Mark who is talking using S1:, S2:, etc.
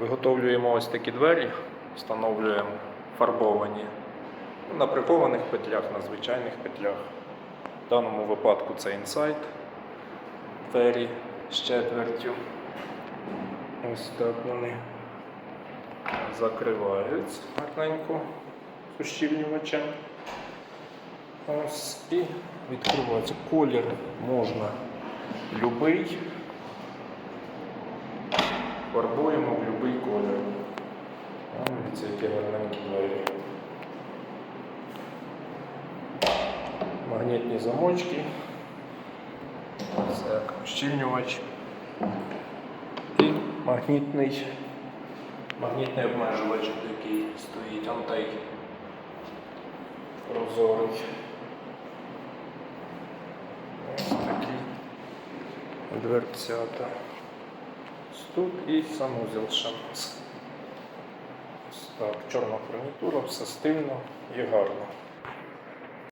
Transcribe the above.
S1: Виготовлюємо ось такі двері, встановлюємо фарбовані на прикованих петлях, на звичайних петлях. В даному випадку це інсайт двері з четвертю. Ось так вони закриваються гарненько з ущільнювачем. Ось і відкривається. Колір можна любий. Фарбуємо в будь-який колір. Дивіться, які гарненькі двері. Магнітні замочки. Ось як. І магнітний, магнітний обмежувач, який стоїть антей прозорий. Ось такі дверцята. Тут і санузел ще. Так, чорна фурнітура, все стильно і гарно.